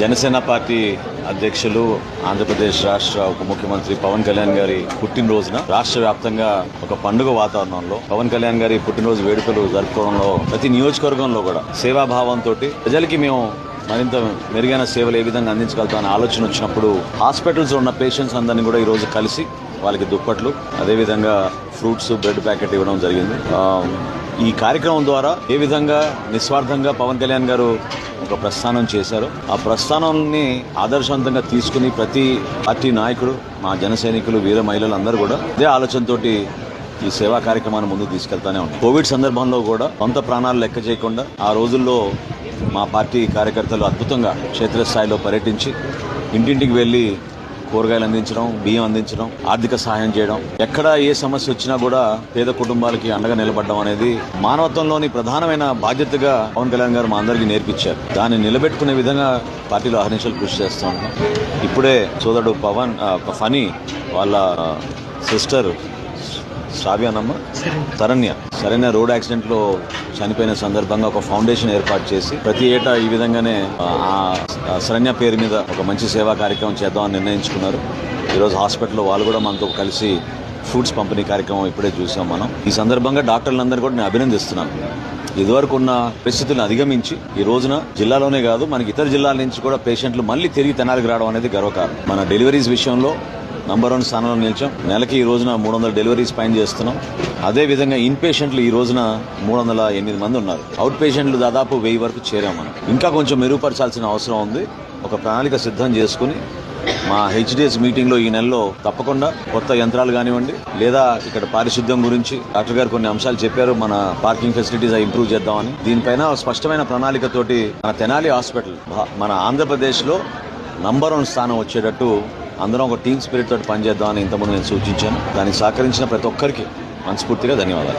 Janasena party అధ్యక్షులు ఆంధ్రప్రదేశ్ రాష్ట్ర ఉప ముఖ్యమంత్రి పవన్ కళ్యాణ్ గారి పుట్టినరోజున రాష్ట్ర వ్యాప్తంగా ఒక పండుగ వాతావరణంలో పవన్ కళ్యాణ్ గారి పుట్టినరోజు వేడుకలు జరుపుకోవడంలో ప్రతి నియోజకవర్గంలో కూడా సేవాభావంతో ప్రజలకి మేము మరింత మెరుగైన సేవలు ఏ విధంగా అందించగలుగుతామని ఆలోచన వచ్చినప్పుడు హాస్పిటల్స్ ఉన్న పేషెంట్స్ అందరినీ కూడా ఈరోజు కలిసి వాళ్ళకి దుప్పట్లు అదేవిధంగా ఫ్రూట్స్ బ్రెడ్ ప్యాకెట్ ఇవ్వడం జరిగింది. ఈ కార్యక్రమం ద్వారా ఏ విధంగా నిస్వార్థంగా పవన్ కళ్యాణ్ గారు ఒక ప్రస్థానం చేశారు. ఆ ప్రస్థానాన్ని ఆదర్శవంతంగా తీసుకుని ప్రతి పార్టీ నాయకుడు మా జన సైనికులు వీర మహిళలు అందరూ కూడా ఇదే ఆలోచనతోటి ఈ సేవా కార్యక్రమాన్ని ముందుకు తీసుకెళ్తానే ఉన్నాం కోవిడ్ సందర్భంలో కూడా సొంత ప్రాణాలు లెక్క చేయకుండా ఆ రోజుల్లో మా పార్టీ కార్యకర్తలు అద్భుతంగా క్షేత్రస్థాయిలో పర్యటించి ఇంటింటికి వెళ్ళి కూరగాయలు అందించడం బియ్యం అందించడం ఆర్థిక సహాయం చేయడం ఎక్కడ ఏ సమస్య వచ్చినా కూడా పేద కుటుంబాలకి అండగా నిలబడడం అనేది మానవత్వంలోని ప్రధానమైన బాధ్యతగా పవన్ కళ్యాణ్ గారు మా అందరికీ నేర్పించారు. దాన్ని నిలబెట్టుకునే విధంగా పార్టీలో అహర్నిశలు కృషి చేస్తూ ఉన్నాం. ఇప్పుడే సోదరుడు పవన్ ఫనీ వాళ్ళ సిస్టర్ శ్రావ్యానమ్మ శరణ్య శరణ్య రోడ్ యాక్సిడెంట్లో చనిపోయిన సందర్భంగా ఒక ఫౌండేషన్ ఏర్పాటు చేసి ప్రతి ఏటా ఈ విధంగానే ఆ, శరణ్య పేరు మీద ఒక మంచి సేవా కార్యక్రమం చేద్దామని నిర్ణయించుకున్నారు. ఈరోజు హాస్పిటల్లో వాళ్ళు కూడా మనతో కలిసి ఫుడ్స్ పంపిణీ కార్యక్రమం ఇప్పుడే చూసాం మనం. ఈ సందర్భంగా డాక్టర్లందరూ కూడా నేను అభినందిస్తున్నాను. ఇదివరకు ఉన్న పరిస్థితులను అధిగమించి ఈ రోజున జిల్లాలోనే కాదు మనకి ఇతర జిల్లాల నుంచి కూడా పేషెంట్లు మళ్ళీ తిరిగి తెనాలికి రావడం అనేది గర్వకారణం. మన డెలివరీస్ విషయంలో నంబర్ వన్ స్థానంలో నిలిచాం. నెలకి ఈ రోజున మూడు వందల డెలివరీస్ పైన చేస్తున్నాం. అదే విధంగా ఇన్ పేషెంట్లు ఈ రోజున మూడు వందల ఎనిమిది మంది ఉన్నారు. అవుట్ పేషెంట్లు దాదాపు వెయ్యి వరకు చేరాం మనం. ఇంకా కొంచెం మెరుగుపరచాల్సిన అవసరం ఉంది. ఒక ప్రణాళిక సిద్ధం చేసుకుని మా హెచ్డిఎస్ మీటింగ్లో ఈ నెలలో తప్పకుండా కొత్త యంత్రాలు కానివ్వండి లేదా ఇక్కడ పారిశుద్ధ్యం గురించి డాక్టర్ గారు కొన్ని అంశాలు చెప్పారు. మన పార్కింగ్ ఫెసిలిటీస్ ఇంప్రూవ్ చేద్దామని. దీనిపైన స్పష్టమైన ప్రణాళికతోటి మన తెనాలి హాస్పిటల్ మన ఆంధ్రప్రదేశ్లో నంబర్ వన్ స్థానం వచ్చేటట్టు అందరం ఒక టీమ్ స్పిరిట్ తోటి పనిచేద్దామని ఇంతకుముందు నేను సూచించాను. దానికి సహకరించిన ప్రతి ఒక్కరికి మనస్ఫూర్తిగా ధన్యవాదాలు.